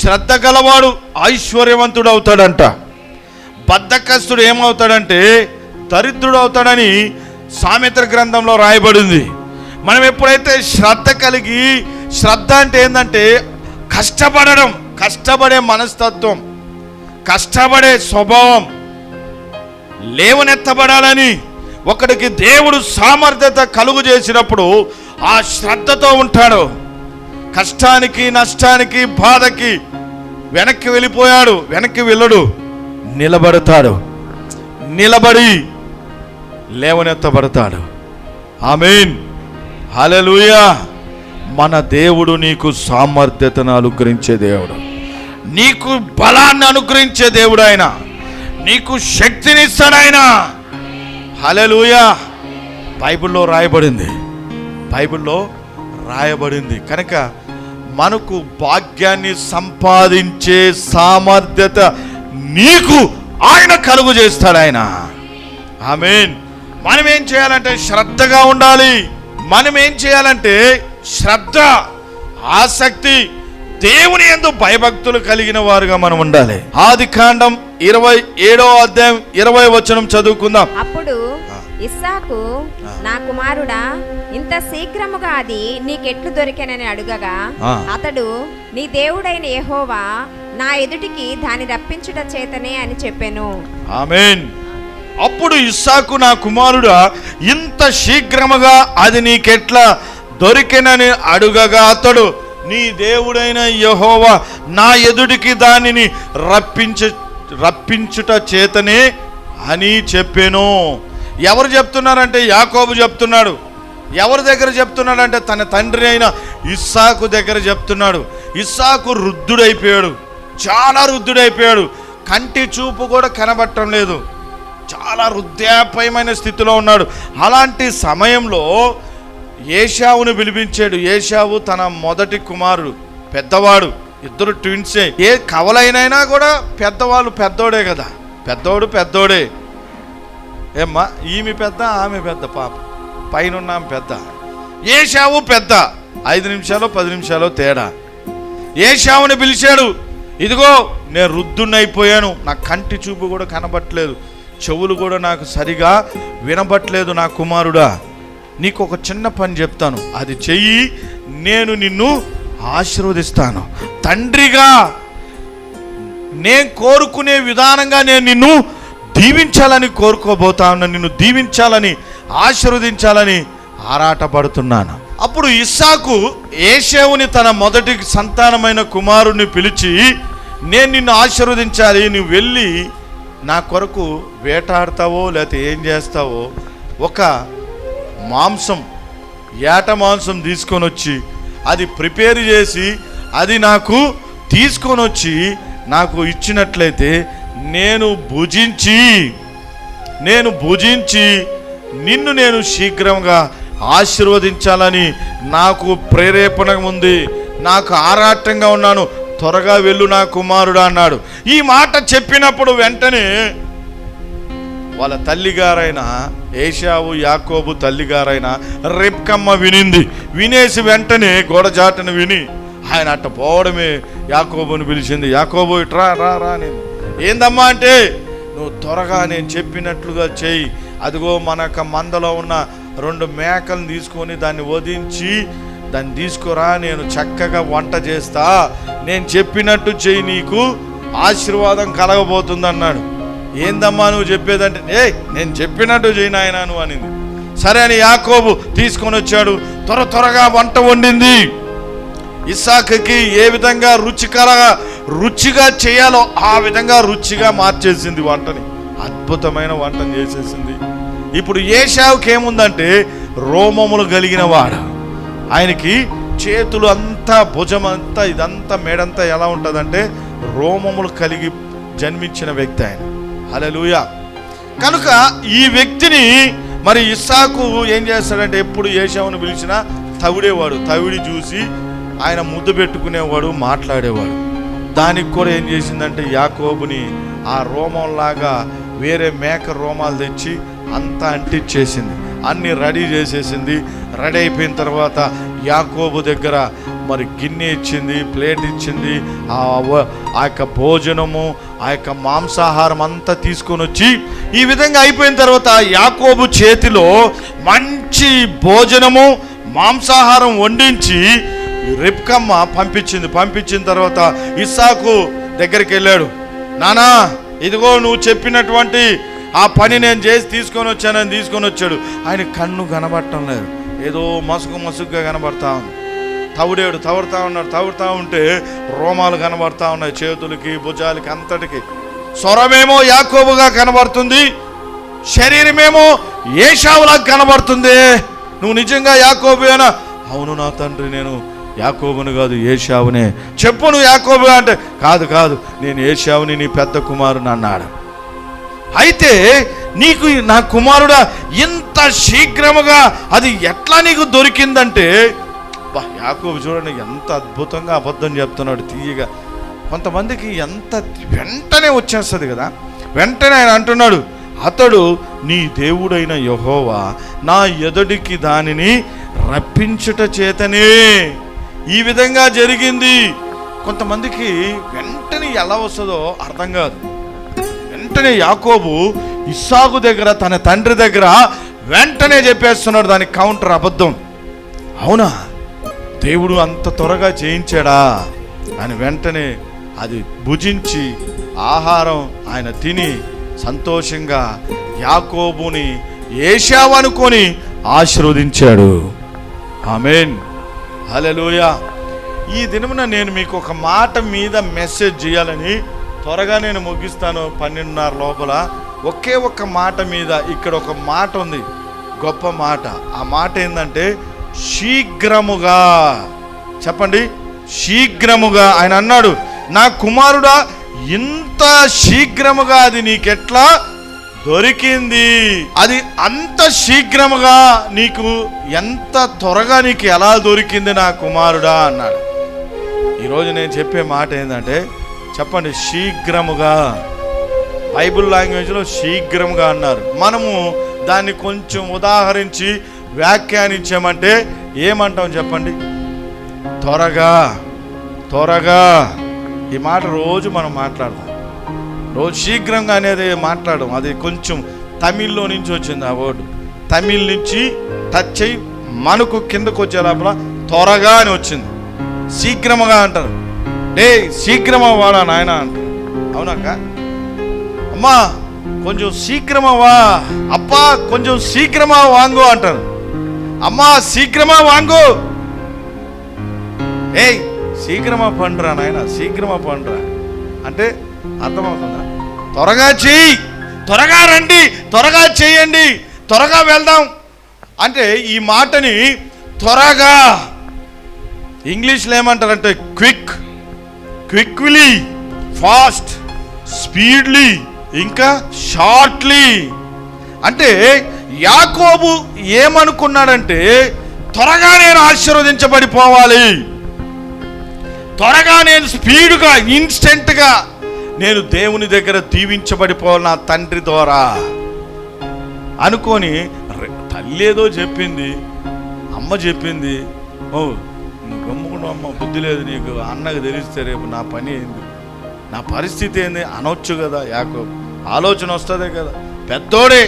శ్రద్ధ గలవాడు ఐశ్వర్యవంతుడు అవుతాడంట బద్ధకస్తుడు ఏమవుతాడంటే దరిద్రుడు అవుతాడని సామెత్ర గ్రంథంలో రాయబడింది. మనం ఎప్పుడైతే శ్రద్ధ కలిగి శ్రద్ధ అంటే ఏంటంటే కష్టపడడం కష్టపడే మనస్తత్వం కష్టపడే స్వభావం లేవనెత్తబడాలని ఒకడికి దేవుడు సామర్థ్యత కలుగు చేసినప్పుడు ఆ శ్రద్ధతో ఉంటాడు. కష్టానికి నష్టానికి బాధకి వెనక్కి వెళ్ళిపోయాడు వెనక్కి వెళ్ళడు. నిలబడతాడు. నిలబడి లేవనెత్తబడతాడు. ఆమెన్. హలలుయా మన దేవుడు నీకు సామర్థ్యతను అనుగ్రహించే దేవుడు. నీకు బలాన్ని అనుగ్రహించే దేవుడు ఆయన నీకు శక్తిని ఇస్తాడు ఆయన బైబిల్లో రాయబడింది. బైబిల్లో రాయబడింది. కనుక మనకు భాగ్యాన్ని సంపాదించే సామర్థ్యత నీకు ఆయన కలుగు చేస్తాడు ఆయన. ఆమెన్. మనం ఏం చేయాలంటే శ్రద్ధగా ఉండాలి. మనం ఏం చేయాలంటే శ్రద్ధ ఆసక్తి దేవుని ఎందు భయభక్తులు కలిగిన వారుగా మనం ఉండాలి. ఆది కాండం ఇరవై ఏడో అధ్యాయం ఇరవై వచనం చదువుకుందాం. అప్పుడు ఇస్సాకు నా కుమారుడా ఇంత శీఘ్రముగా అది నీకెట్లు దొరికెనని అడుగగా. అతడు నీ దేవుడైన యెహోవా నా ఎదుటికి దాని రప్పించుట చేతనే అని చెప్పెను. ఆమెన్. అప్పుడు ఇస్సాకు నా కుమారుడా ఇంత శీఘ్రముగా అది నీకెట్లా దొరికెనని అడుగగా అతడు నీ దేవుడైన యహోవా నా ఎదుటికి దానిని రప్పించ రప్పించుట చేతనే అని చెప్పాను. ఎవరు చెప్తున్నారంటే యాకోబు చెప్తున్నాడు. ఎవరి దగ్గర చెప్తున్నాడంటే తన తండ్రి అయిన ఇస్సాకు దగ్గర చెప్తున్నాడు. ఇస్సాకు వృద్ధుడైపోయాడు. చాలా వృద్ధుడైపోయాడు. కంటి చూపు కూడా కనబట్టడం లేదు. చాలా వృద్ధాప్యమైన స్థితిలో ఉన్నాడు. అలాంటి సమయంలో ఏషావును పిలిపించాడు. ఏషావు తన మొదటి కుమారుడు పెద్దవాడు ఇద్దరు ట్విన్సే. ఏ కవలైనైనా కూడా పెద్దవాళ్ళు పెద్దోడే కదా. పెద్దోడు పెద్దోడే. ఏమ్మా ఈమె పెద్ద ఆమె పెద్ద పాప. పైన ఆమె పెద్ద. ఏషావు పెద్ద. ఐదు నిమిషాలు పది నిమిషాలు తేడా. ఏషావుని పిలిచాడు. ఇదిగో నేను రుద్దునైపోయాను నా కంటి చూపు కూడా కనబట్టలేదు. చెవులు కూడా నాకు సరిగా వినబట్లేదు నా కుమారుడా. నీకు ఒక చిన్న పని చెప్తాను. అది చెయ్యి నేను నిన్ను ఆశీర్వదిస్తాను. తండ్రిగా నేను కోరుకునే విధానంగా నేను నిన్ను దీవించాలని ఉన్న నిన్ను దీవించాలని ఆశీర్వదించాలని ఆరాటపడుతున్నాను. అప్పుడు ఇస్సాకు ఏషేవుని తన మొదటి సంతానమైన కుమారుణ్ణి పిలిచి నేను నిన్ను ఆశీర్వదించాలి నువ్వు వెళ్ళి నా కొరకు వేటాడతావో లేకపోతే ఏం చేస్తావో ఒక మాంసం ఏట మాంసం తీసుకొని వచ్చి అది ప్రిపేర్ చేసి అది నాకు తీసుకొని వచ్చి నాకు ఇచ్చినట్లయితే నేను భుజించి నేను భుజించి నిన్ను నేను శీఘ్రంగా ఆశీర్వదించాలని నాకు ప్రేరేపణ ఉంది. నాకు ఆరాటంగా ఉన్నాను. త్వరగా వెళ్ళు నా కుమారుడు అన్నాడు. ఈ మాట చెప్పినప్పుడు వెంటనే వాళ్ళ తల్లిగారైన ఏషావు యాకోబు తల్లిగారైన రేప్కమ్మ వినింది. వినేసి వెంటనే గోడజాటను విని ఆయన అట్ట పోవడమే యాకోబుని పిలిచింది. యాకోబు ఇట్రా రా రా నేను ఏందమ్మా అంటే నువ్వు త్వరగా నేను చెప్పినట్లుగా చేయి. అదిగో మన యొక్క మందలో ఉన్న రెండు మేకలను తీసుకొని దాన్ని వదించి దాన్ని తీసుకురా నేను చక్కగా వంట చేస్తా. నేను చెప్పినట్టు చెయ్యి నీకు ఆశీర్వాదం కలగబోతుంది అన్నాడు ఏందమ్మా నువ్వు చెప్పేదంటే ఏ నేను చెప్పినట్టు చేయి నాయన నువ్వు అనింది. సరే అని యాకోబు తీసుకొని వచ్చాడు. త్వర త్వరగా వంట వండింది. ఇస్సాకుకి ఏ విధంగా రుచికరంగా రుచిగా చేయాలో ఆ విధంగా రుచిగా మార్చేసింది వంటని. అద్భుతమైన వంటను చేసేసింది. ఇప్పుడు ఏషావుకి ఏముందంటే రోమములు కలిగిన వాడు. ఆయనకి చేతులు అంతా భుజం అంతా ఇదంతా మేడంతా ఎలా ఉంటుందంటే రోమములు కలిగి జన్మించిన వ్యక్తి ఆయన. హలలుయ కనుక ఈ వ్యక్తిని మరి ఇస్సాకు ఏం చేస్తాడంటే ఎప్పుడు ఏషావును పిలిచినా తవిడేవాడు తవిడి చూసి ఆయన ముద్దు పెట్టుకునేవాడు మాట్లాడేవాడు. దానికి కూడా ఏం చేసిందంటే యాకోబుని ఆ రోమంలాగా వేరే మేక రోమాలు తెచ్చి అంతా అంటించేసింది అన్ని రెడీ చేసేసింది. రెడీ అయిపోయిన తర్వాత యాకోబు దగ్గర మరి గిన్నె ఇచ్చింది ప్లేట్ ఇచ్చింది. ఆ ఆ యొక్క భోజనము ఆ యొక్క మాంసాహారం అంతా తీసుకొని వచ్చి ఈ విధంగా అయిపోయిన తర్వాత యాకోబు చేతిలో మంచి భోజనము మాంసాహారం వండించి రిప్కమ్మ పంపించింది పంపించిన తర్వాత ఇస్సాకు దగ్గరికి వెళ్ళాడు. నానా ఇదిగో నువ్వు చెప్పినటువంటి ఆ పని నేను చేసి తీసుకొని వచ్చానని తీసుకొని వచ్చాడు. ఆయన కన్ను కనబడటం లేదు. ఏదో మసుగు మసుగ్గా కనబడతా ఉంది. తవుడేడు తవుడుతా ఉన్నాడు తవుడుతా ఉంటే రోమాలు కనబడతా ఉన్నాయి చేతులకి భుజాలకి అంతటికి. స్వరమేమో యాకోబుగా కనబడుతుంది శరీరమేమో ఏషావులా కనబడుతుంది. నువ్వు నిజంగా యాకోబునా అవును నా తండ్రి నేను యాకోబును కాదు ఏషావునే. చెప్పు నువ్వు యాకోబు అంటే కాదు కాదు నేను ఏషావుని నీ పెద్ద కుమారుని అన్నాడు. అయితే నీకు నా కుమారుడా ఇంత శీఘ్రముగా అది ఎట్లా నీకు దొరికిందంటే యాకోబు చూడండి ఎంత అద్భుతంగా అబద్ధం చెప్తున్నాడు తీయగా. కొంతమందికి ఎంత వెంటనే వచ్చేస్తుంది కదా. వెంటనే ఆయన అంటున్నాడు అతడు నీ దేవుడైన యహోవా నా ఎదుడికి దానిని రప్పించుట చేతనే ఈ విధంగా జరిగింది. కొంతమందికి వెంటనే ఎలా వస్తుందో అర్థం కాదు. వెంటనే యాకోబు ఇస్సాగు దగ్గర తన తండ్రి దగ్గర వెంటనే చెప్పేస్తున్నాడు దానికి కౌంటర్ అబద్ధం. అవునా? దేవుడు అంత త్వరగా చేయించాడా అని వెంటనే అది భుజించి ఆహారం ఆయన తిని సంతోషంగా యాకోబుని ఏషావనుకొని ఆశీర్వదించాడు. ఆమెన్. హల్లెలూయా. ఈ దినమున నేను మీకు ఒక మాట మీద మెసేజ్ చేయాలని త్వరగా నేను ముగిస్తాను పన్నెండున్నర లోపల. ఒకే ఒక్క మాట మీద ఇక్కడ ఒక మాట ఉంది. గొప్ప మాట. ఆ మాట ఏంటంటే శీఘ్రముగా. చెప్పండి. శీఘ్రముగా. ఆయన అన్నాడు నా కుమారుడా ఇంత శీఘ్రముగా అది నీకెట్లా దొరికింది. అది అంత శీఘ్రముగా నీకు ఎంత త్వరగా నీకు ఎలా దొరికింది నా కుమారుడా అన్నాడు. ఈరోజు నేను చెప్పే మాట ఏంటంటే చెప్పండి శీఘ్రముగా. బైబిల్ లాంగ్వేజ్లో శీఘ్రంగా అన్నారు. మనము దాన్ని కొంచెం ఉదాహరించి వ్యాఖ్యానించామంటే ఏమంటాం చెప్పండి? త్వరగా త్వరగా. ఈ మాట రోజు మనం మాట్లాడతాం. రోజు శీఘ్రంగా అనేది మాట్లాడడం. అది కొంచెం తమిళ్ళో నుంచి వచ్చింది ఆ వర్డ్. తమిళ్ నుంచి టచ్ అయ్యి మనకు కిందకు వచ్చే లోపల త్వరగా అని వచ్చింది. శీఘ్రముగా అంటారు. డే శీఘ్రమా వాడా నాయన అంటారు. అవునాక అమ్మా కొంచెం శీఘ్రమా వా. అప్పా కొంచెం శీఘ్రమా వాంగు అంటారు. అమ్మా శీఘ్రమా వాంగు. ఏయ్ శీఘ్రమా పండురా నాయన శీఘ్రమా పండురా. అంటే అర్థమవుతుందా? త్వరగా చెయ్యి త్వరగా రండి. త్వరగా చేయండి. త్వరగా వెళ్దాం. అంటే ఈ మాటని త్వరగా. ఇంగ్లీష్లో ఏమంటారంటే క్విక్. క్విక్లీ. ఫాస్ట్. స్పీడ్లీ. ఇంకా షార్ట్లీ. అంటే యాకోబు ఏమనుకున్నాడంటే త్వరగా నేను ఆశీర్వదించబడిపోవాలి. త్వరగా నేను స్పీడ్గా ఇన్స్టెంట్గా నేను దేవుని దగ్గర దీవించబడిపోవాలి నా తండ్రి ద్వారా. అనుకొని తల్లి ఏదో చెప్పింది అమ్మ చెప్పింది ఓ నువ్వు గమ్ముకుండా అమ్మ బుద్ధి లేదు నీకు అన్నకు తెలిస్తే రేపు నా పని ఏంది? నా పరిస్థితి ఏంది? అనొచ్చు కదా యాకో ఆలోచన వస్తుంది కదా. పెద్దోడే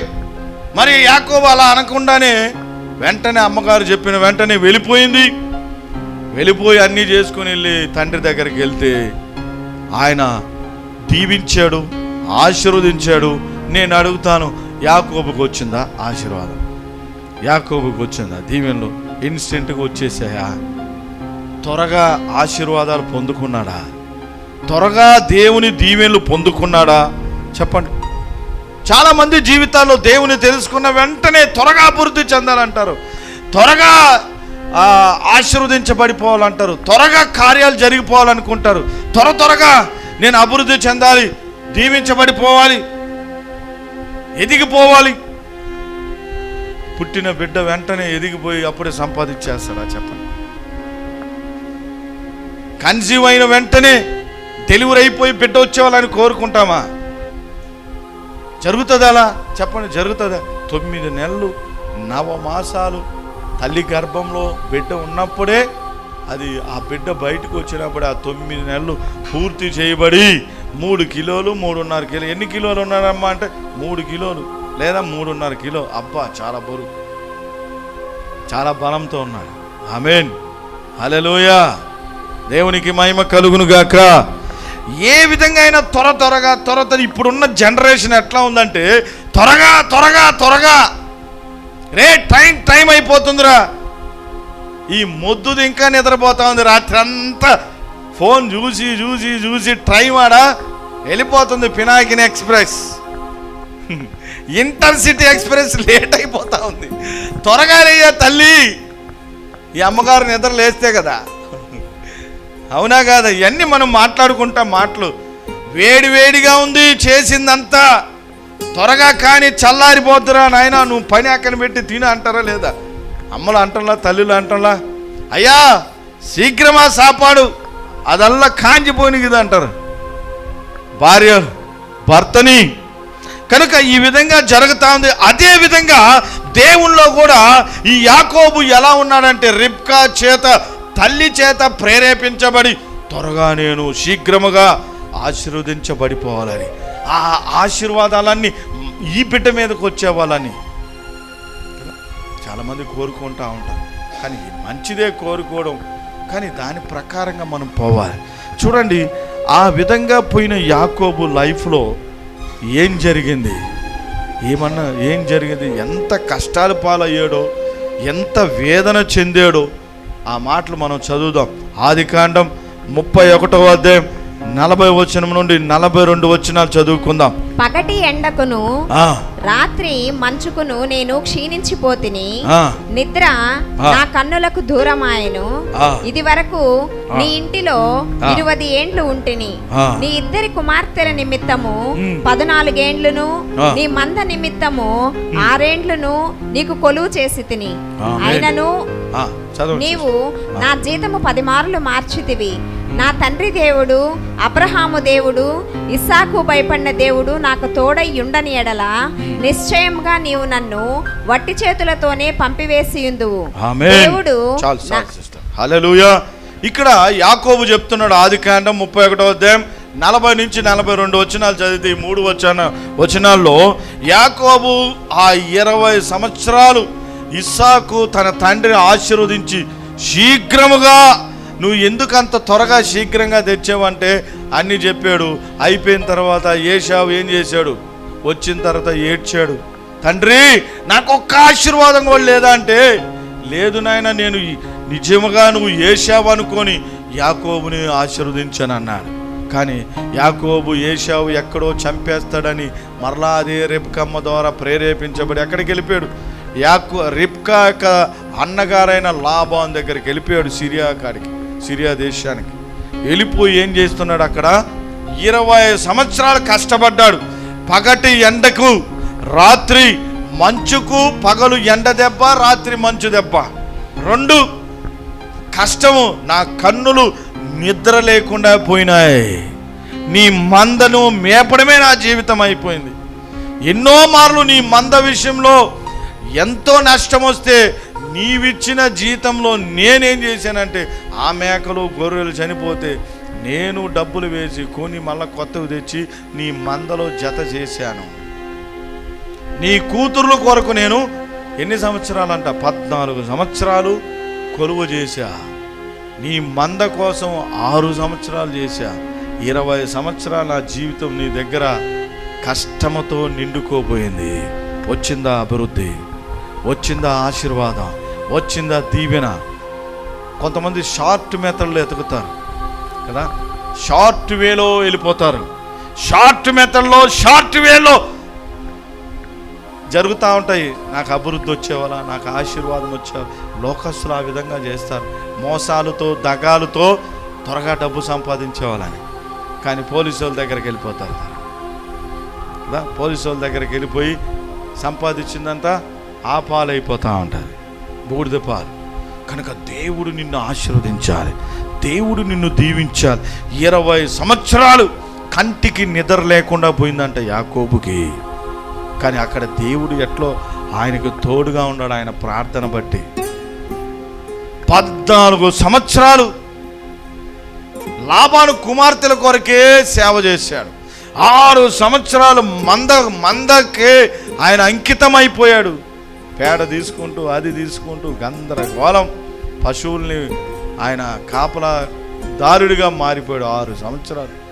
మరి యాకోబ్ అలా అనకుండానే వెంటనే అమ్మగారు చెప్పిన వెంటనే వెళ్ళిపోయింది. వెళ్ళిపోయి అన్నీ చేసుకుని వెళ్ళి తండ్రి దగ్గరికి వెళ్తే ఆయన దీవించాడు ఆశీర్వదించాడు. నేను అడుగుతాను యాకోబుకి వచ్చిందా ఆశీర్వాదం? యాకోబుకి వచ్చిందా? దీవెనలు ఇన్స్టెంట్గా వచ్చేసాయా? త్వరగా ఆశీర్వాదాలు పొందుకున్నాడా? త్వరగా దేవుని దీవెనలు పొందుకున్నాడా? చెప్పండి. చాలామంది జీవితాల్లో దేవుని తెలుసుకున్న వెంటనే త్వరగా అభివృద్ధి చెందాలంటారు. త్వరగా ఆశీర్వదించబడిపోవాలంటారు. త్వరగా కార్యాలు జరిగిపోవాలనుకుంటారు. త్వర త్వరగా నేను అభివృద్ధి చెందాలి దీవించబడిపోవాలి ఎదిగిపోవాలి. పుట్టిన బిడ్డ వెంటనే ఎదిగిపోయి అప్పుడే సంపాదించేస్తాడా చెప్పండి. కన్సీవ్ అయిన వెంటనే డెలివరీ అయిపోయి బిడ్డ వచ్చేవాళ్ళని కోరుకుంటామా? జరుగుతుంది అలా? చెప్పండి జరుగుతుందా? తొమ్మిది నెలలు నవమాసాలు తల్లి గర్భంలో బిడ్డ ఉన్నప్పుడే అది ఆ బిడ్డ బయటకు వచ్చినప్పుడు ఆ తొమ్మిది నెలలు పూర్తి చేయబడి మూడు కిలోలు మూడున్నర కిలో. ఎన్ని కిలోలు ఉన్నారమ్మా అంటే మూడు కిలోలు. లేదా మూడున్నర కిలో. అబ్బా చాలా బరువు. చాలా బలంతో ఉన్నాడు. ఆమెన్. హల్లెలూయ. దేవునికి మహిమ కలుగును గాక ఏ విధంగా అయినా త్వర త్వరగా త్వర త్వర ఇప్పుడున్న జనరేషన్ ఎట్లా ఉందంటే త్వరగా త్వరగా త్వరగా. రే టైం టైం అయిపోతుందిరా. ఈ మొద్దుది ఇంకా నిద్రపోతా ఉంది రాత్రి అంతా. ఫోన్ చూసి చూసి చూసి ట్రై వాడా వెళ్ళిపోతుంది Pinakini express. Intercity express late అయిపోతా ఉంది. త్వరగా లేయ్యా తల్లి. ఈ అమ్మగారు నిద్ర లేస్తే కదా. అవునా కాదా? ఇవన్నీ మనం మాట్లాడుకుంటాం మాటలు. వేడి వేడిగా ఉంది చేసిందంతా. త్వరగా కానీ చల్లారిపోద్దురా నాయన నువ్వు పని అక్కడ పెట్టి తిని అంటారా లేదా? అమ్మలు అంటంలా తల్లులు అంటంలా అయ్యా శీఘ్రమా సాపాడు అదల్లా కాంచిపోనిది అంటారు. భార్య భర్తని కనుక ఈ విధంగా జరుగుతూ ఉంది. అదే విధంగా దేవుల్లో కూడా ఈ యాకోబు ఎలా ఉన్నాడంటే రిబ్కా చేత తల్లి చేత ప్రేరేపించబడి త్వరగా నేను శీఘ్రముగా ఆశీర్వదించబడిపోవాలని ఆ ఆశీర్వాదాలన్నీ ఈ బిడ్డ మీదకి వచ్చేవాళ్ళని చాలామంది కోరుకుంటా ఉంటారు. కానీ మంచిదే కోరుకోవడం. కానీ దాని ప్రకారంగా మనం పోవాలి. చూడండి ఆ విధంగా పోయిన యాకోబు లైఫ్లో ఏం జరిగింది? ఏమన్నా ఏం జరిగింది? ఎంత కష్టాలు పాలయ్యాడో ఎంత వేదన చెందాడో ఆ మాటలు మనం చదువుదాం. ఆది కాండం ముప్పై ఒకటో అధ్యాయం నలభై వచనం నుండి నలభై రెండు వచనాలు చదువుకుందాం పగటి ఎండకును రాత్రి మంచుకును నేను క్షీణించిపోతిని నిద్ర. నా కన్నులకు దూరమాయను. ఇది వరకు. నీ ఇంటిలో ఆ. ఇరువది ఏండ్లు ఉంటిని. నీ ఇద్దరి కుమార్తెల నిమిత్తము. పద్నాలుగేండ్లును. నీ మంద నిమిత్తము ఆరేండ్లును నీకు కొలువు చేసి తిని. అయినను నీవు నా జీతము పది మార్లు మార్చితివి నా తండ్రి దేవుడు అబ్రహాము దేవుడు ఇస్సాకు భయపడిన దేవుడు నాకు తోడై ఉండని ఎడల నిశ్చయంగా నీవు నన్ను వట్టి చేతులతోనే పంపివేసి ఉందువు. ఆమేన్. దేవుడు ఇక్కడ యాకోబు చెప్తున్నాడు ఆది కాండం ముప్పై ఒకటో అధ్యాయం నలభై నుంచి నలభై రెండు వచనాలు చదివితే ఈ మూడు వచన వచనాల్లో యాకోబు ఆ ఇరవై సంవత్సరాలు ఇస్సాకు తన తండ్రిని ఆశీర్వదించి శీఘ్రముగా నువ్వు ఎందుకు అంత త్వరగా శీఘ్రంగా తెచ్చావంటే అన్ని చెప్పాడు. అయిపోయిన తర్వాత ఏషావు ఏం చేశాడు? వచ్చిన తర్వాత ఏడ్చాడు. తండ్రి నాకు ఒక్క ఆశీర్వాదం కూడా లేదా అంటే లేదు నాయన నేను నిజముగా నువ్వు ఏషావు అనుకొని యాకోబుని ఆశీర్వదించాను అన్నాడు. కానీ యాకోబు ఏషావు ఎక్కడో చంపేస్తాడని మరలా అదే రిప్కమ్మ ద్వారా ప్రేరేపించబడి ఎక్కడికి వెళ్ళిపోయాడు. యాకో రిప్కా యొక్క అన్నగారైన లాభాన్ దగ్గరికి వెళ్ళిపోయాడు సిరియా కాడికి. సిరియా దేశానికి. వెళ్ళిపోయి ఏం చేస్తున్నాడు అక్కడ? ఇరవై సంవత్సరాలు కష్టపడ్డాడు. పగటి ఎండకు రాత్రి మంచుకు పగలు ఎండ దెబ్బ రాత్రి మంచు దెబ్బ. రెండు కష్టము నా కన్నులు నిద్ర లేకుండా పోయినాయి. నీ మందను మేపడమే నా జీవితం అయిపోయింది. ఎన్నో మార్లు నీ మంద విషయంలో ఎంతో నష్టం వస్తే నీవిచ్చిన జీతంలో నేనేం చేశానంటే ఆ మేకలు గొర్రెలు చనిపోతే నేను డబ్బులు వేసి కొని మళ్ళీ కొత్తవి తెచ్చి నీ మందలో జత చేశాను. నీ కూతుర్ల కొరకు నేను ఎన్ని సంవత్సరాలంట? పద్నాలుగు సంవత్సరాలు కొలువు చేశా. నీ మంద కోసం ఆరు సంవత్సరాలు చేశా. ఇరవై సంవత్సరాల జీవితం నీ దగ్గర కష్టముతో నిండుకోపోయింది వచ్చిందా అభివృద్ధి? వచ్చిందా ఆశీర్వాదం? వచ్చిందా దీవెన? కొంతమంది షార్ట్ మెథడ్లో ఎతుకుతారు కదా? షార్ట్ వేలో వెళ్ళిపోతారు. షార్ట్ మెథడ్లో షార్ట్ వేలో జరుగుతూ ఉంటాయి. నాకు అభివృద్ధి వచ్చేవాళ్ళ నాకు ఆశీర్వాదం వచ్చే లోకస్తులు ఆ విధంగా చేస్తారు. మోసాలతో దగాలతో త్వరగా డబ్బు సంపాదించేవాళ్ళని. కానీ పోలీసు వాళ్ళ దగ్గరికి వెళ్ళిపోతారు. కదా? పోలీసు వాళ్ళ దగ్గరికి వెళ్ళిపోయి సంపాదించిందంతా ఆ పాలైపోతూ ఉంటుంది బూడిద పాలు. కనుక దేవుడు నిన్ను ఆశీర్వదించాలి. దేవుడు నిన్ను దీవించాలి. ఇరవై సంవత్సరాలు కంటికి నిద్ర లేకుండా పోయిందంట యాకోబుకి. కానీ అక్కడ దేవుడు ఎట్లో ఆయనకు తోడుగా ఉన్నాడు ఆయన ప్రార్థన బట్టి. పద్నాలుగు సంవత్సరాలు లాభాను కుమార్తెల కొరకే సేవ చేశాడు. ఆరు సంవత్సరాలు మంద మందకే ఆయన అంకితమైపోయాడు. పేడ తీసుకుంటూ అది తీసుకుంటూ గందరగోళం. పశువుల్ని ఆయన కాపలా దారుడిగా మారిపోయాడు ఆరు సంవత్సరాలు.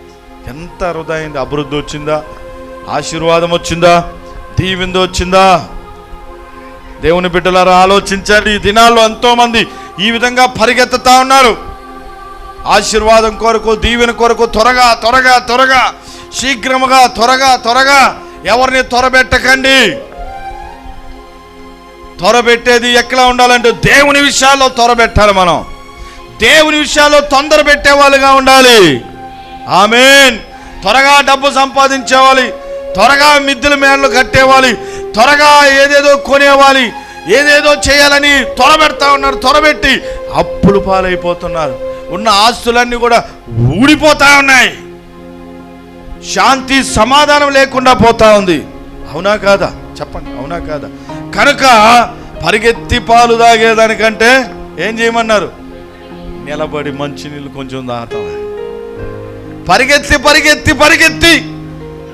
ఎంత హృదయం అభివృద్ధి వచ్చిందా? ఆశీర్వాదం వచ్చిందా? దీవింది వచ్చిందా? దేవుని బిడ్డలారా ఆలోచించండి. ఈ దినాల్లో ఎంతోమంది ఈ విధంగా పరిగెత్తుతా ఉన్నారు. ఆశీర్వాదం కొరకు దీవెన కొరకు త్వరగా త్వరగా త్వరగా శీఘ్రముగా త్వరగా త్వరగా ఎవరిని త్వరబెట్టకండి. త్వరబెట్టేది ఎట్లా ఉండాలంటే దేవుని విషయాల్లో త్వరబెట్టాలి మనం. దేవుని విషయాల్లో తొందర పెట్టే వాళ్ళుగా ఉండాలి. ఆమెన్. త్వరగా డబ్బు సంపాదించేవాలి. త్వరగా మిద్దెల మేడలు కట్టేవాలి. త్వరగా ఏదేదో కొనేవాలి. ఏదేదో చేయాలని త్వరబెడతా ఉన్నారు త్వరబెట్టి అప్పులు పాలైపోతున్నారు. ఉన్న ఆస్తులన్నీ కూడా ఊడిపోతా ఉన్నాయి. శాంతి సమాధానం లేకుండా పోతా ఉంది. అవునా కాదా? చెప్పండి అవునా కాదా? కనుక పరిగెత్తి పాలు తాగేదానికంటే ఏం చేయమన్నారు? నిలబడి మంచినీళ్ళు కొంచెం తాగుతాం పరిగెత్తి పరిగెత్తి పరిగెత్తి!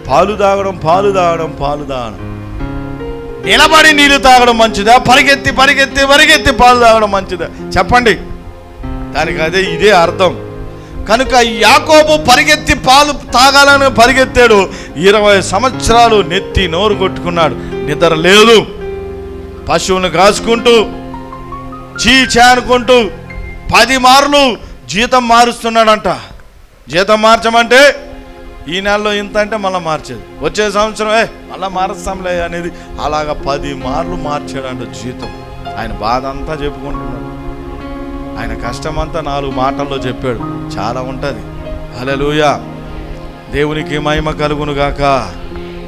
పాలు తాగడం పాలు తాగడం పాలు తాగడం. నిలబడి నీళ్ళు తాగడం మంచిదా? పరిగెత్తి పరిగెత్తి పరిగెత్తి పాలు తాగడం మంచిదా? చెప్పండి. దానికి అదే ఇదే అర్థం. కనుక యాకోబు పరిగెత్తి పాలు తాగాలని పరిగెత్తాడు. ఇరవై సంవత్సరాలు నెత్తి నోరు కొట్టుకున్నాడు. నిద్ర లేదు. పశువులను కాసుకుంటూ చీ అనుకుంటూ పది మార్లు జీతం మారుస్తున్నాడంట. జీతం మార్చమంటే ఈ నెలలో ఇంత అంటే మళ్ళీ మార్చేది. వచ్చే సంవత్సరం ఏ మళ్ళీ మారుస్తాంలే అనేది అలాగ పది మార్లు మార్చాడంట జీతం. ఆయన బాధ అంతా చెప్పుకుంటున్నాడు. ఆయన కష్టమంతా నాలుగు మాటల్లో చెప్పాడు. చాలా ఉంటుంది. హల్లెలూయా. దేవునికి మహిమ కలుగును గాక.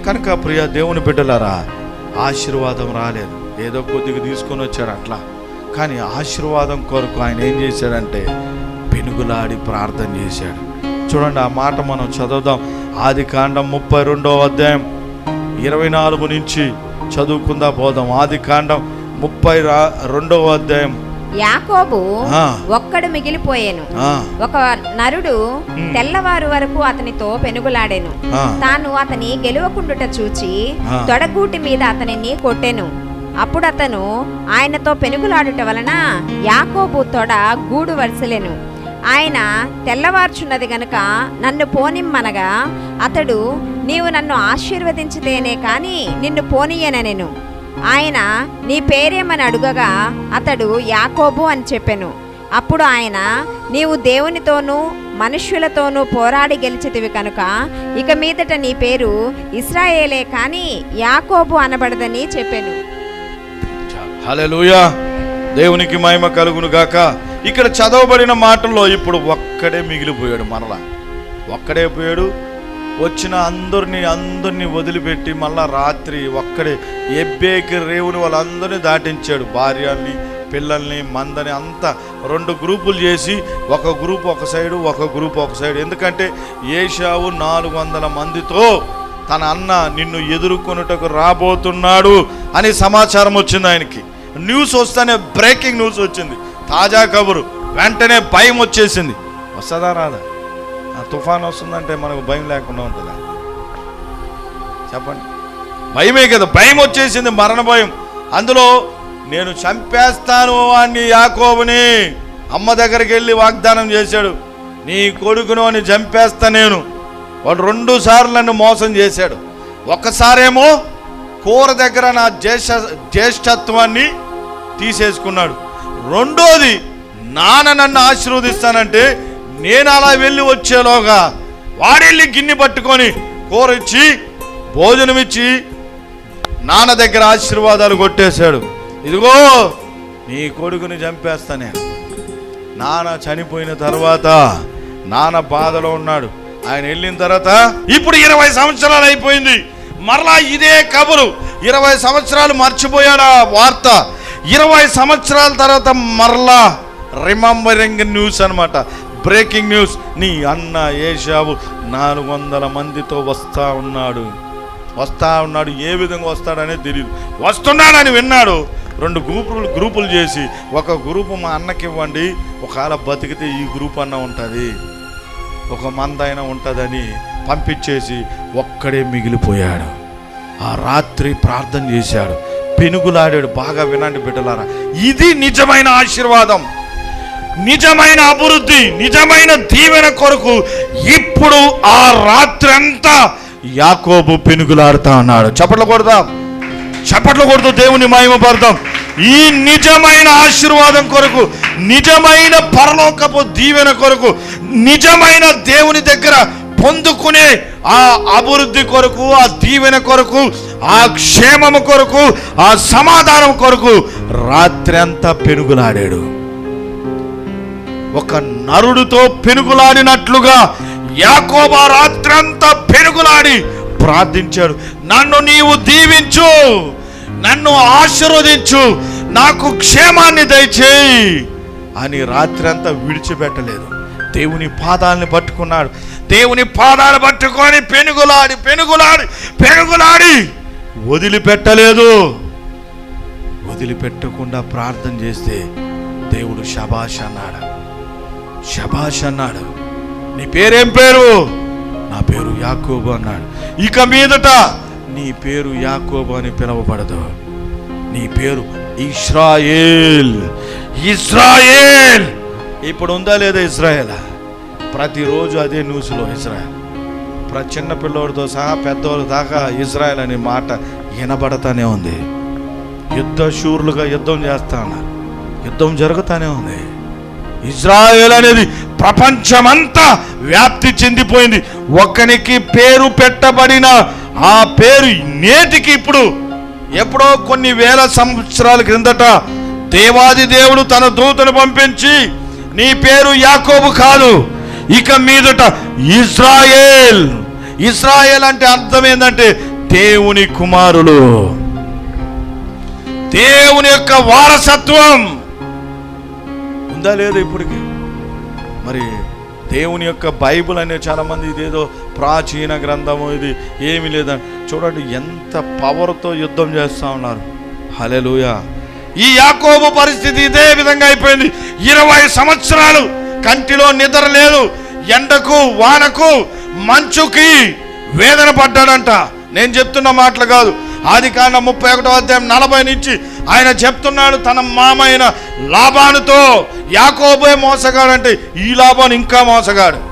కనుక ప్రియ దేవుని బిడ్డలారా ఆశీర్వాదం రాలేదు. ఏదో కొద్దిగా తీసుకొని వచ్చాడు అట్లా. కానీ ఆశీర్వాదం కొరకు ఆయన ఏం చేశాడంటే పెనుగులాడి ప్రార్థన చేశాడు. చూడండి ఆ మాట మనం చదువుదాం. ఆది కాండం ముప్పై రెండవ అధ్యాయం ఇరవై నాలుగు నుంచి చదువుకుందా పోదాం. ఆది కాండం ముప్పై రెండవ అధ్యాయం. యాకోబు. ఒక్కడు మిగిలిపోయాను. ఒక నరుడు తెల్లవారు వరకు అతనితో పెనుగులాడెను. తాను అతని గెలువకుండుట చూచి. తొడగూటి మీద అతనిని కొట్టెను. అప్పుడు అతను ఆయనతో పెనుగులాడుట వలన యాకోబు తొడ గూడు వరసలేను. ఆయన తెల్లవార్చున్నది గనుక నన్ను పోనిమ్మనగా అతడు నీవు నన్ను ఆశీర్వదించితేనే కానీ నిన్ను పోనీయనెను ఆయన నీ పేరేమని అడుగగా అతడు యాకోబు అని చెప్పెను. అప్పుడు ఆయన నీవు దేవునితోనూ మనుష్యులతోనూ పోరాడి గెలిచితివి కనుక ఇక మీదట నీ పేరు ఇస్రాయేలే కానీ యాకోబు అనబడదని చెప్పెను. హలలుయా దేవునికి మహిమ కలుగును గాక. ఇక్కడ చదవబడిన మాటల్లో ఇప్పుడు ఒక్కడే మిగిలిపోయాడు మరలా. ఒక్కడే పోయాడు. వచ్చిన అందరిని అందరినీ వదిలిపెట్టి మళ్ళా రాత్రి ఒక్కడే ఎబ్బేకి రేవుని వాళ్ళందరినీ దాటించాడు. భార్యల్ని పిల్లల్ని మందని అంతా రెండు గ్రూపులు చేసి ఒక గ్రూప్ ఒక సైడు ఒక గ్రూప్ ఒక సైడు. ఎందుకంటే ఏషావు నాలుగు వందల మందితో తన అన్న నిన్ను ఎదుర్కొనుటకు రాబోతున్నాడు అని సమాచారం వచ్చింది ఆయనకి. న్యూస్ వస్తేనే బ్రేకింగ్ న్యూస్ వచ్చింది. తాజా కబురు. వెంటనే భయం వచ్చేసింది. వస్తుందా రాదా? ఆ తుఫాన్ వస్తుందంటే మనకు భయం లేకుండా ఉంటుందా? చెప్పండి. భయమే కదా. భయం వచ్చేసింది మరణ భయం. అందులో నేను చంపేస్తాను వాణ్ణి యాకోబుని. అమ్మ దగ్గరికి వెళ్ళి వాగ్దానం చేశాడు. నీ కొడుకును అని చంపేస్తా నేను. వాడు రెండు సార్లు నన్ను మోసం చేశాడు. ఒక్కసారేమో కూర దగ్గర నా జ్యేష్ఠ జ్యేష్ఠత్వాన్ని తీసేసుకున్నాడు. రెండోది నాన్న నన్ను ఆశీర్వదిస్తానంటే నేను అలా వెళ్ళి వచ్చేలోగా వాడెళ్ళి గిన్నె పట్టుకొని కూర ఇచ్చి భోజనం ఇచ్చి నాన్న దగ్గర ఆశీర్వాదాలు కొట్టేశాడు. ఇదిగో నీ కొడుకుని చంపేస్తా నేను నాన్న చనిపోయిన తర్వాత నాన్న బాధలో ఉన్నాడు. ఆయన వెళ్ళిన తర్వాత ఇప్పుడు ఇరవై సంవత్సరాలు అయిపోయింది. మరలా ఇదే కబురు. ఇరవై సంవత్సరాలు మర్చిపోయాడు ఆ వార్త. ఇరవై సంవత్సరాల తర్వాత మరలా రిమంబరింగ్ న్యూస్ అనమాట బ్రేకింగ్ న్యూస్. నీ అన్న ఏషావు నాలుగు వందల మందితో వస్తా ఉన్నాడు. వస్తా ఉన్నాడు. ఏ విధంగా వస్తాడనే తెలియదు వస్తున్నాడని విన్నాడు. రెండు గ్రూపులు గ్రూపులు చేసి ఒక గ్రూపు మా అన్నకి ఇవ్వండి ఒకవేళ బతికితే ఈ గ్రూప్ అన్న ఉంటుంది. ఒక మందైనా ఉంటుందని పంపించేసి ఒక్కడే మిగిలిపోయాడు. ఆ రాత్రి ప్రార్థన చేశాడు. పెనుగులాడాడు. బాగా వినండి బిడ్డలారా. ఇది నిజమైన ఆశీర్వాదం. నిజమైన అభివృద్ధి. నిజమైన దీవెన కొరకు ఇప్పుడు ఆ రాత్రి అంతా యాకోబు పెనుగులాడుతా అన్నాడు చప్పట్లు కొడదాం. చప్పట్లు కొడుతూ దేవుని మహిమపడతాం ఈ నిజమైన ఆశీర్వాదం కొరకు నిజమైన పరలోకపు దీవెన కొరకు నిజమైన దేవుని దగ్గర పొందుకునే ఆ అభివృద్ధి కొరకు ఆ దీవెన కొరకు ఆ క్షేమము కొరకు ఆ సమాధానం కొరకు రాత్రి అంతా పెనుగులాడాడు. ఒక నరుడితో పెనుగులాడినట్లుగా యాకోబా రాత్రంతా పెనుగులాడి ప్రార్థించాడు. నన్ను నీవు దీవించు నన్ను ఆశీర్వదించు నాకు క్షేమాన్ని దయచేయి. అని రాత్రంతా విడిచిపెట్టలేదు. దేవుని పాదాలను పట్టుకున్నాడు. దేవుని పాదాలు పట్టుకొని పెనుగులాడి పెనుగులాడి పెనుగులాడి. వదిలిపెట్టలేదు. వదిలిపెట్టకుండా ప్రార్థన చేస్తే దేవుడు శబాష్ అన్నాడు. శబాష్ అన్నాడు నీ పేరేం పేరు? నా పేరు యాకోబు అన్నాడు. ఇక మీదట నీ పేరు యాకోబు అని పిలువబడదు. నీ పేరు ఇస్రాయేల్ ఇస్రాయేల్. ఇప్పుడు ఉందా లేదా ఇస్రాయేల్? ప్రతిరోజు అదే న్యూస్లో ఇజ్రాయెల్ ప్రతి చిన్న పిల్లోడితో సహా పెద్దోళ్ళ దాకా ఇజ్రాయెల్ అనే మాట వినబడతానే ఉంది. యుద్ధ శూరులుగా యుద్ధం చేస్తాను యుద్ధం జరుగుతానే ఉంది. ఇజ్రాయెల్ అనేది ప్రపంచమంతా వ్యాప్తి చెందిపోయింది. ఒకనికి పేరు పెట్టబడిన ఆ పేరు నేటికి ఇప్పుడు ఎప్పుడో కొన్ని వేల సంవత్సరాల క్రిందట దేవాది దేవుడు తన దూతను పంపించి నీ పేరు యాకోబు కాదు ఇక మీదట ఇజ్రాయేల్. ఇజ్రాయేల్ అంటే అర్థం ఏంటంటే దేవుని కుమారులు. దేవుని యొక్క వారసత్వం. ఉందా లేదు ఇప్పటికి? మరి దేవుని యొక్క బైబుల్ అనే చాలా మంది ఇదేదో ప్రాచీన గ్రంథము ఇది ఏమీ లేదని. చూడండి ఎంత పవర్తో యుద్ధం చేస్తూ ఉన్నారు. హలెలుయ ఈ యాకోబు పరిస్థితి ఇదే విధంగా అయిపోయింది. ఇరవై సంవత్సరాలు కంటిలో నిద్ర లేదు ఎండకు వానకు మంచుకి వేదన పడ్డాడంట. నేను చెప్తున్న మాటలు కాదు. ఆది కాండ ముప్పై ఒకటో అధ్యాయం నలభై నుంచి ఆయన చెప్తున్నాడు తన మామైన లాభానుతో యాకోబే మోసగాడంటే ఈ లాభాన్ని ఇంకా మోసగాడు.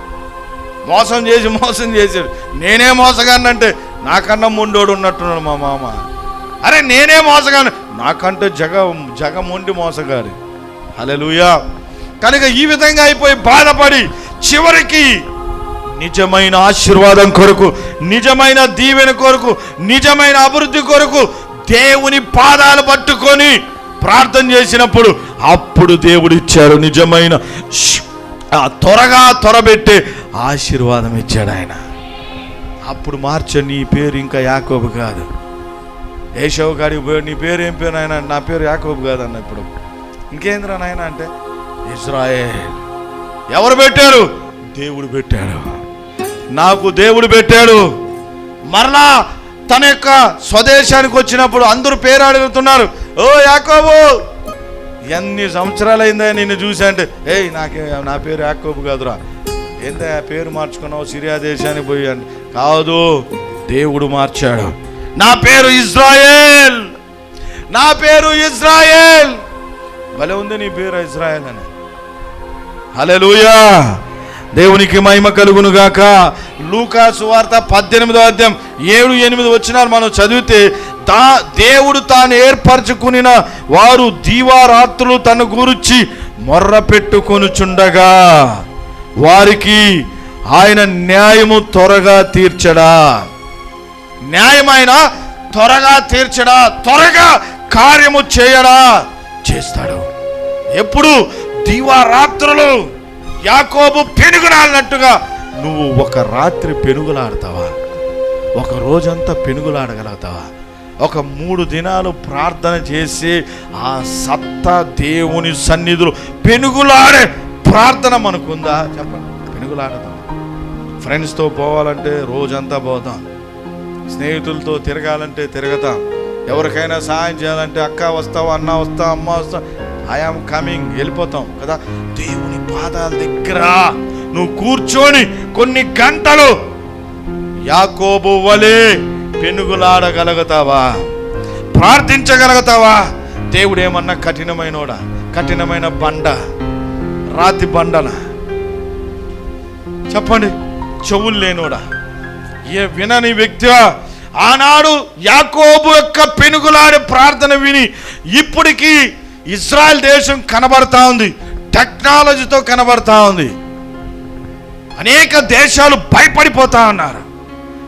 మోసం చేసి మోసం చేశాడు నేనే మోసగానంటే నాకన్నా ముండోడు ఉన్నట్టున్నాడు మా మామ. అరే నేనే మోసగాను నాకంటే జగ జగ మొండి మోసగాడు. హల్లెలూయా. కనుక ఈ విధంగా అయిపోయి బాధపడి చివరికి నిజమైన ఆశీర్వాదం కొరకు నిజమైన దీవెన కొరకు నిజమైన అభివృద్ధి కొరకు దేవుని పాదాలు పట్టుకొని ప్రార్థన చేసినప్పుడు అప్పుడు దేవుడు నిజమైన త్వరగా త్వరబెట్టే ఆశీర్వాదం ఇచ్చాడు ఆయన. అప్పుడు మార్చ నీ పేరు ఇంకా యాకోబు కాదు. ఏషవ్ కాడికి పోయాడు నీ పేరు ఏం పేరు ఆయన నా పేరు యాకోబు కాదు అన్న ఇప్పుడు. ఇంకేంద్రా నాయన అంటే? ఇజ్రాయే ఎవరు పెట్టారు? దేవుడు పెట్టాడు. నాకు దేవుడు పెట్టాడు. మరలా తన యొక్క స్వదేశానికి వచ్చినప్పుడు అందరూ పేరు అడుగుతున్నారు. ఓ యాకోబు! ఎన్ని సంవత్సరాలైందా నిన్ను చూసా అంటే ఏయ్ నాకే నా పేరు యాకోబు కాదురా. ఏందా పేరు మార్చుకున్నావు? సిరియా దేశానికి పోయాను కాదు దేవుడు మార్చాడు. నా పేరు ఇజ్రాయేల్. నా పేరు ఇజ్రాయేల్. భలే ఉంది నీ పేరు ఇజ్రాయేల్ అని. హల్లెలూయా. దేవునికి మహిమ కలుగును గాక. లూకా సువార్త పద్దెనిమిదో అధ్యాయం ఏడు ఎనిమిది వచ్చినారు మనం చదివితే తా దేవుడు తాను ఏర్పరచుకునిన వారు దీవారాత్రులు తన గురించి మొర్ర పెట్టుకొనుచుండగా వారికి ఆయన న్యాయము త్వరగా తీర్చడా. న్యాయమైన త్వరగా తీర్చడా త్వరగా కార్యము చేయడా చేస్తాడు. ఎప్పుడు దివారాత్రులు యాకోబు పెనుగులాడినట్టుగా నువ్వు ఒక రాత్రి పెనుగులాడతావా? ఒక రోజంతా పెనుగులాడగలుగుతావా? ఒక మూడు దినాలు ప్రార్థన చేసి ఆ సత్తా దేవుని సన్నిధులు పెనుగులాడే ప్రార్థన మనకుందా? చెప్పండి. పెనుగులాడదాం. ఫ్రెండ్స్తో పోవాలంటే రోజంతా పోతాం. స్నేహితులతో తిరగాలంటే తిరగతాం. ఎవరికైనా సహాయం చేయాలంటే అక్క వస్తావా అన్న వస్తా అమ్మ వస్తా ఐఆమ్ కమింగ్ వెళ్ళిపోతాం కదా? దేవుని పాదాల దగ్గర నువ్వు కూర్చొని కొన్ని గంటలు యాకోబు వలే పెనుగులాడగలుగుతావా? ప్రార్థించగలుగుతావా? దేవుడు ఏమన్నా కఠినమైనోడా? కఠినమైన బండ రాతి బండన? చెప్పండి చెవులు లేనోడా? ఏ వినని వ్యక్తి ఆనాడు యాకోబు యొక్క పెనుగులాడి ప్రార్థన విని ఇప్పటికీ ఇజ్రాయెల్ దేశం కనబడతా ఉంది టెక్నాలజీతో కనబడతా ఉంది. అనేక దేశాలు భయపడిపోతా ఉన్నారు.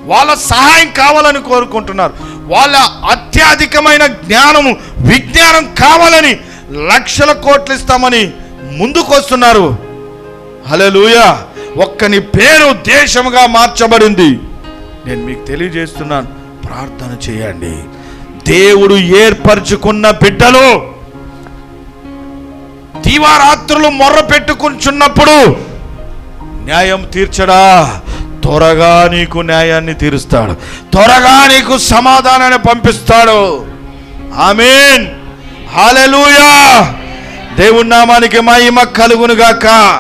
వాళ్ళ సహాయం కావాలని కోరుకుంటున్నారు. వాళ్ళ అత్యధికమైన జ్ఞానము విజ్ఞానం కావాలని లక్షల కోట్లు ఇస్తామని ముందుకొస్తున్నారు. హలోయ ఒక్కని పేరు దేశముగా మార్చబడింది. నేను మీకు తెలియజేస్తున్నాను ప్రార్థన చేయండి. దేవుడు ఏర్పరచుకున్న బిడ్డలు దీవారాత్రులు మొర్ర పెట్టుకుంటున్నప్పుడు న్యాయం తీర్చడా? త్వరగా నీకు న్యాయాన్ని తీరుస్తాడు. త్వరగా నీకు సమాధానాన్ని పంపిస్తాడు. ఆమెన్. హల్లెలూయా. దేవుని నామానికి మహిమ కలుగునుగాక.